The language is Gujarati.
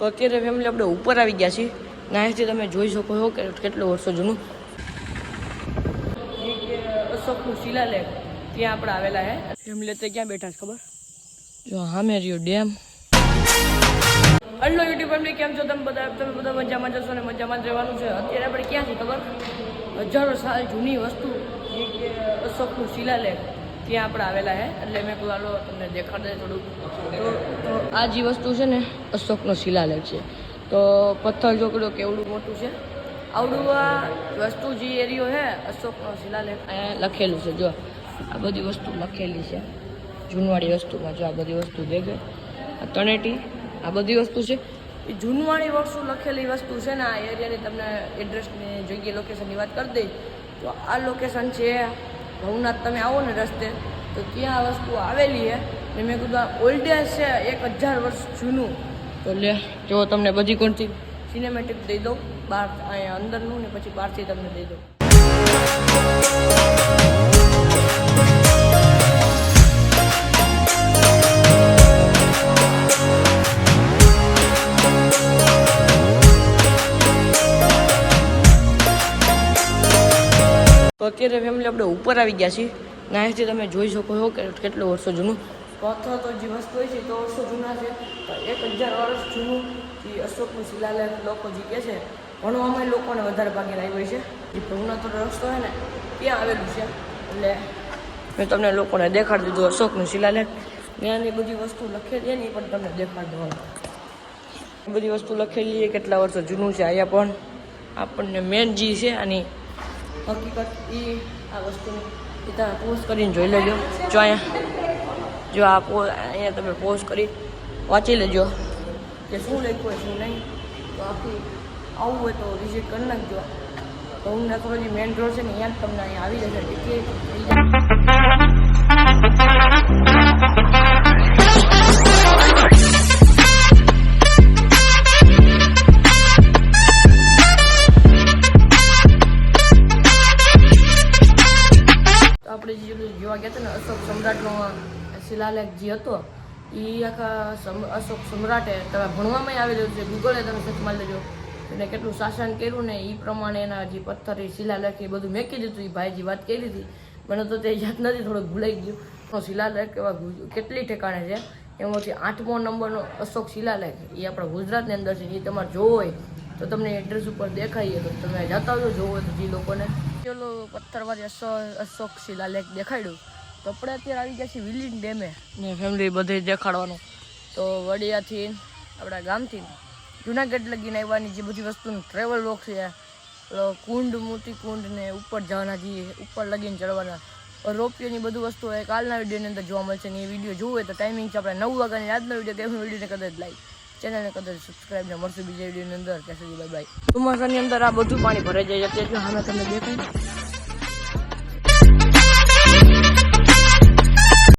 તો અત્યારે ફેમિલી આપણે ઉપર આવી ગયા છીએ. નાયથી તમે જોઈ શકો છો કે કેટલું વર્ષો જૂનું. અશોકનું શિલાલેખ ત્યાં આપણે આવેલા છે ફેમિલી અત્યારે ક્યાં બેઠા છે ખબર? જો સામે રહ્યો ડેમ. હલો યુટ્યુબ ફેમિલી કેમ છો? તમે બધા તમે બધા મજામાં જશો ને મજામાં જ રહેવાનું છે. અત્યારે આપણે ક્યાં છીએ ખબર? હજારો સાલ જૂની વસ્તુ અશોકનું શિલાલેખ. ત્યાં આપણે આવેલા હે, એટલે મેં કહ્યું તમને દેખાડે થોડુંક. તો આ જે વસ્તુ છે ને, અશોકનો શિલાલેખ છે. તો પથ્થર ચોકડો કેવડું મોટું છે. આવડું આ વસ્તુ જે એરિયો છે અશોકનો શિલાલેખ, અહીંયા લખેલું છે. જો, આ બધી વસ્તુ લખેલી છે. જૂનવાળી વસ્તુમાં જો આ બધી વસ્તુ દેખે આ તણેટી, આ બધી વસ્તુ છે. એ જૂનવાણી વસ્તુ લખેલી વસ્તુ છે ને, આ એરિયાની તમને એડ્રેસની જગ્યાએ લોકેશનની વાત કરી દઈ. તો આ લોકેશન છે. ભવનાથ તમે આવો ને રસ્તે, તો ત્યાં આ વસ્તુ આવેલી છે ને મેં કીધું, આ ઓલ્ડેસ્ટ છે, એક હજાર વર્ષ જૂનું. તો લે, જો તમને બધી કોણથી સિનેમેટિક દઈ દઉં બહાર અહીંયા અંદરનું ને પછી બહારથી તમને દઈ દઉં. અત્યારે ફેમિલી આપણે ઉપર આવી ગયા છીએ. નાયથી તમે જોઈ શકો છો કે કેટલું વર્ષો જૂનું. પથ્થર તો જે વસ્તુ હોય છે તો વર્ષો જૂના છે એક હજાર વર્ષ જૂનું જે અશોકનું શિલાલેખ લોકો જે કહે છે, ભણવામાં લોકોને વધારે ભાગે લાવી હોય છે. જે ભવનાથ રસ્તો છે ને, ત્યાં આવેલું છે. એટલે મેં તમને લોકોને દેખાડી દીધું અશોકનું શિલાલેખ. ત્યાંની બધી વસ્તુ લખેલી એની પણ તમને દેખાડી દેવાનું બધી વસ્તુ લખેલી કેટલા વર્ષો જૂનું છે, અહીંયા પણ આપણને મેન જે છે આની હકીકત એ આ વસ્તુને એ પોઝ કરીને જોઈ લેજો. જો અહીંયા, જો આ પો અહીંયા તમે પોઝ કરી વાંચી લેજો. કે શું લખ્યું હોય, શું નહીં. તો આખી આવું હોય તો વિઝિટ કરી નાખજો. તો હું નથી મેન રોડ છે ને, અહીંયા જ તમને અહીંયા આવી જશે. ટિકિટ જોવા ગયા હતા ને અશોક સમ્રાટનો શિલાલેખ જે હતો એ આખા અશોક સમ્રાટે તમે ભણવામાં આવેલું છે, ગૂગલે તમે સર્ચ મારી લેજો. એને કેટલું શાસન કર્યું ને એ પ્રમાણે એના જે પથ્થર, એ શિલાલેખ, એ બધું મેકી દીધું એ ભાઈ જે વાત કરી હતી મને તો તે યાદ નથી, થોડુંક ભૂલાઈ ગયું. શિલાલેખ એવા કેટલી ઠેકાણે છે? એમાંથી આઠમો નંબરનો અશોક શિલાલેખ. એ આપણા ગુજરાતની અંદર છે એ તમારે જોવો હોય તો તમને એડ્રેસ ઉપર દેખાઈએ તો તમે જતા હોય જોવો હોય તો જે લોકોને. પેલો પથ્થરવાળી અશોક અશોક શિલાલેખ દેખાડ્યું. તો આપણે અત્યારે આવી ગયા છીએ વિલીન ડેમે. ને ફેમિલી બધે દેખાડવાનું. તો વડિયાથી, આપણા ગામથી જુનાગઢ લગીને આવવાની જે બધી વસ્તુનું ટ્રેવલ વોક છે કુંડ મોટી કુંડ ને ઉપર જવાના જે ઉપર લગીને ચડવાના. રોપિયોની બધું વસ્તુ કાલના વિડીયોની અંદર જોવા મળશે ને એ વીડિયો જોવે તો ટાઈમિંગ છે, આપણે નવ વાગ્યાની આજનો વીડિયો કે વિડીયોને કદાચ લાઈક ચેનલને કદાચ સબસ્ક્રાઈબ ને મળશે બીજા વિડીયોની અંદર. ત્યાં સુધી બાય બાય ચોમાસાની અંદર આ બધું પાણી ભરાઈ જાય જો સામે તમને દેખાય.